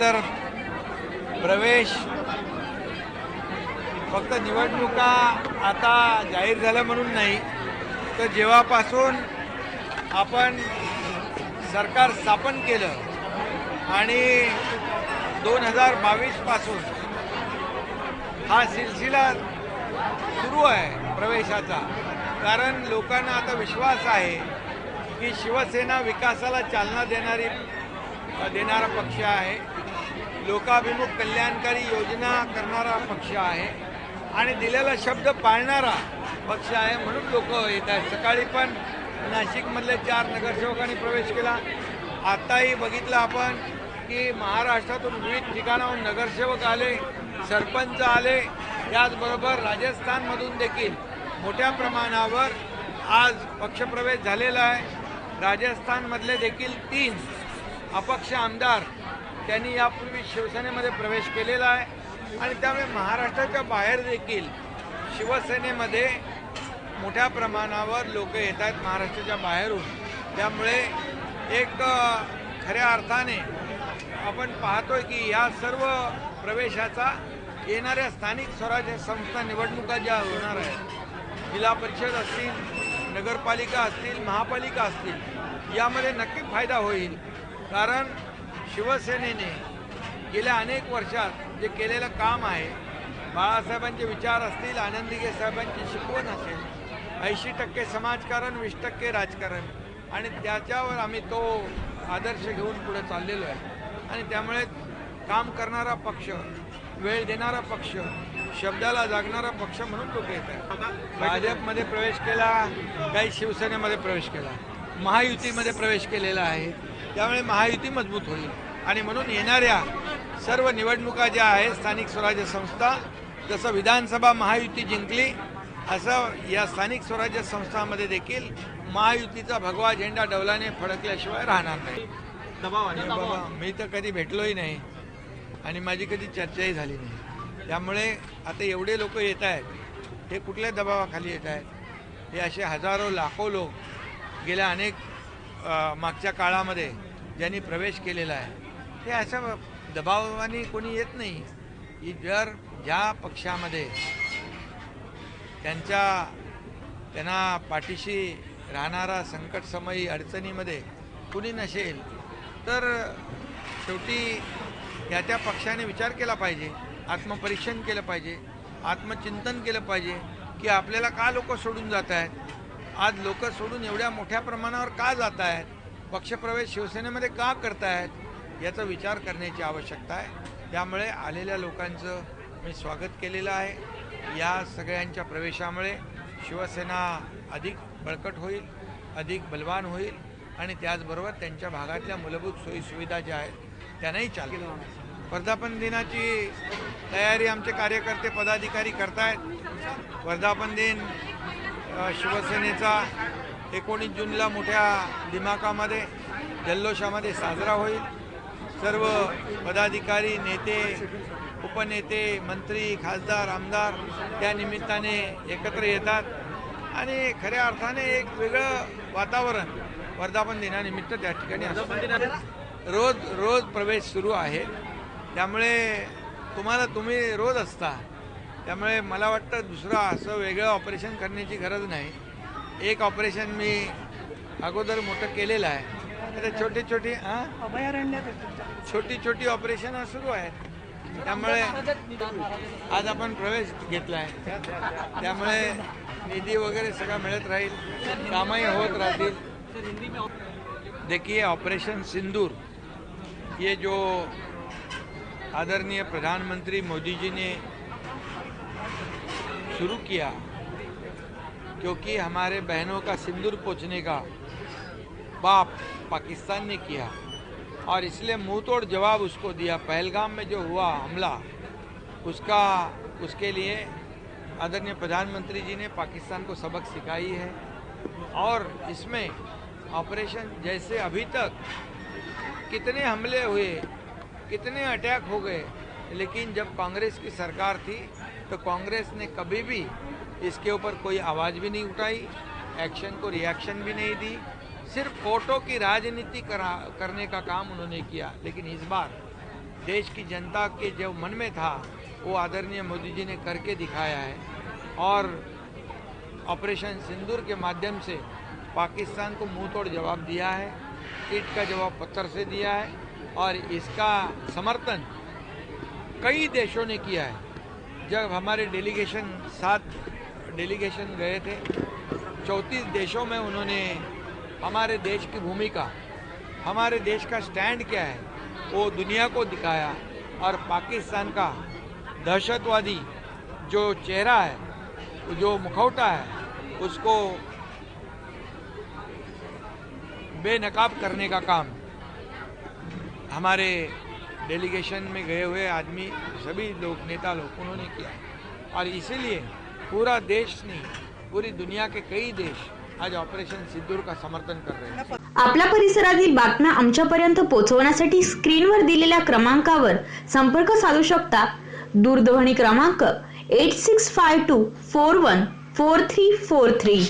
तर प्रवेश फक्त निवडणुका आता जाहीर झाल्या म्हणून नाही तर जेव्हापासून आपण सरकार स्थापन केलं आणि दोन हजार बावीसपासून हा सिलसिला सुरू आहे प्रवेशाचा कारण लोकांना आता विश्वास आहे की शिवसेना विकासाला चालना देणारी देणारा पक्ष आहे. लोकाभिमुख कल्याणकारी योजना करणारा पक्ष आहे. आणि दिलेला शब्द पाळणारा पक्ष आहे म्हणून लोक येत आहेत. सकाळी पण नाशिकमधल्या चार नगरसेवकांनी प्रवेश केला. आताही बघितलं आपण की महाराष्ट्रातून विविध ठिकाणाहून नगरसेवक आले सरपंच आले. त्याचबरोबर राजस्थानमधून देखील मोठ्या प्रमाणावर आज पक्षप्रवेश झालेला आहे. राजस्थानमधले देखील तीन अपक्ष आमदार त्यांनी यापूर्वी शिवसेनेमध्ये प्रवेश केलेला आहे. आणि त्यामुळे महाराष्ट्राच्या बाहेर देखील शिवसेनेमध्ये मोठ्या प्रमाणावर लोक येत आहेत महाराष्ट्राच्या बाहेरून. त्यामुळे एक खऱ्या अर्थाने आपण पाहतोय की या सर्व प्रवेशाचा येणाऱ्या स्थानिक स्वराज्य संस्था निवडणुका ज्या होणार आहेत जिल्हा परिषद असतील नगरपालिका असतील महापालिका असतील यामध्ये नक्की फायदा होईल. कारण शिवसेनेने गेल्या अनेक वर्षात जे केलेलं काम आहे बाळासाहेबांचे विचार असतील आनंदीगे साहेबांची शिकवण असेल ऐंशी टक्के समाजकारण वीस टक्के राजकारण आणि त्याच्यावर आम्ही तो आदर्श घेऊन पुढे चाललेलो आहे. आणि त्यामुळे काम करणारा पक्ष वेळ देणारा पक्ष शब्दाला जागणारा पक्ष म्हणून तो घेत आहे. भाजपमध्ये प्रवेश केला काही शिवसेनेमध्ये प्रवेश केला महायुतीमध्ये प्रवेश केलेला आहे. त्यामुळे महायुती मजबूत होईल. आणि म्हणून येणाऱ्या सर्व निवडणुका ज्या आहेत स्थानिक स्वराज्य संस्था जसं विधानसभा महायुती जिंकली असं या स्थानिक स्वराज्य संस्थांमध्ये देखील महायुतीचा भगवा झेंडा डौलाने फडकल्याशिवाय राहणार नाही. दबाव आणि बाबा मी तर कधी भेटलोही नाही आणि माझी कधी चर्चाही झाली नाही. त्यामुळे आता एवढे लोक येत आहेत हे कुठल्या दबावाखाली येत आहेत? हे असे हजारो लाखो लोक गेल्या अनेक मागच्या काळामध्ये ज्यांनी प्रवेश केलेला आहे हे अशा दबावाने कोणी येत नाही की जर ज्या पक्षामध्ये त्यांच्या त्यांना पाठीशी राहणारा संकटसमयी अडचणीमध्ये कुणी नसेल तर शेवटी या त्या पक्षाने विचार केला पाहिजे आत्मपरीक्षण केलं पाहिजे आत्मचिंतन केलं पाहिजे की आपल्याला का लोक सोडून जात आहेत? आज लोक सोडून एवढ्या मोठ्या प्रमाणावर का जात आहेत पक्षप्रवेश शिवसेनेमध्ये का करतायत? याचा विचार करण्याची आवश्यकता आहे. त्यामुळे आलेल्या लोकांचं मी स्वागत केलेलं आहे. या सगळ्यांच्या प्रवेशामुळे शिवसेना अधिक बळकट होईल अधिक बलवान होईल आणि त्याचबरोबर त्यांच्या भागातल्या मूलभूत सोयीसुविधा ज्या आहेत त्यांनाही चालेल. वर्धापन दिनाची तयारी आमचे कार्यकर्ते पदाधिकारी करतायत. वर्धापन दिन शिवसेनेचा एकोणीस जूनला मोठ्या दिमाकामध्ये जल्लोषामध्ये साजरा होईल. सर्व पदाधिकारी नेते उपनेते मंत्री खासदार आमदार त्या निमित्ताने एकत्र येतात. आणि खऱ्या अर्थाने एक वेगळं वातावरण वर्धापन दिनानिमित्त त्या ठिकाणी असतं. रोज रोज प्रवेश सुरू आहे. त्यामुळे तुम्हाला तुम्ही रोज असता. त्यामुळे मला वाटतं दुसरं असं वेगळं ऑपरेशन करण्याची गरज नाही. एक ऑपरेशन मी अगोदर मोठं केलेलं आहे. आता छोटी छोटी हां? छोटी छोटी ऑपरेशन सुरू आहेत त्यामुळे आज आपण प्रवेश घेतला आहे. त्यामुळे निधी वगैरे सगळं मिळत राहील. कामही होत राहतील. देखिए ऑपरेशन सिंदूर. ये जो आदरणीय प्रधानमंत्री मोदी जी ने शुरू किया, क्योंकि हमारे बहनों का सिंदूर पोछने का पाप पाकिस्तान ने किया और इसलिए मुँह तोड़ जवाब उसको दिया। पहलगाम में जो हुआ हमला, उसका, उसके लिए आदरणीय प्रधानमंत्री जी ने पाकिस्तान को सबक सिखाई है और इसमें ऑपरेशन जैसे अभी तक कितने हमले हुए, कितने अटैक हो गए लेकिन जब कांग्रेस की सरकार थी तो कांग्रेस ने कभी भी इसके ऊपर कोई आवाज़ भी नहीं उठाई, एक्शन को रिएक्शन भी नहीं दी। सिर्फ़ फ़ोटो की राजनीति करा, करने का काम उन्होंने किया। लेकिन इस बार देश की जनता के जो मन में था, वो आदरणीय मोदी जी ने करके दिखाया है। और ऑपरेशन सिंदूर के माध्यम से पाकिस्तान को मुँह तोड़ जवाब दिया है, ईट का जवाब पत्थर से दिया है। और इसका समर्थन कई देशों ने किया है। जब हमारे डेलीगेशन सात डेलीगेशन गए थे, चौंतीस देशों में उन्होंने हमारे देश की भूमिका, हमारे देश का स्टैंड क्या है, वो दुनिया को दिखाया और पाकिस्तान का दहशतवादी जो चेहरा है, जो मुखौटा है, उसको बेनकाब करने का काम हमारे डेलीगेशन में गए हुए आदमी सभी लोग नेता लोग उन्होंने किया। और इसीलिए पूरा देश नहीं पूरी दुनिया के कई देश आज ऑपरेशन सिद्धूर का समर्थन कर रहे हैं। आपल्या परिसरातील बातम्या आमच्यापर्यंत पोहोचवण्यासाठी स्क्रीनवर दिलेल्या क्रमांकावर संपर्क साधू शकता. दूरध्वनी क्रमांक eight six five two four one four three four three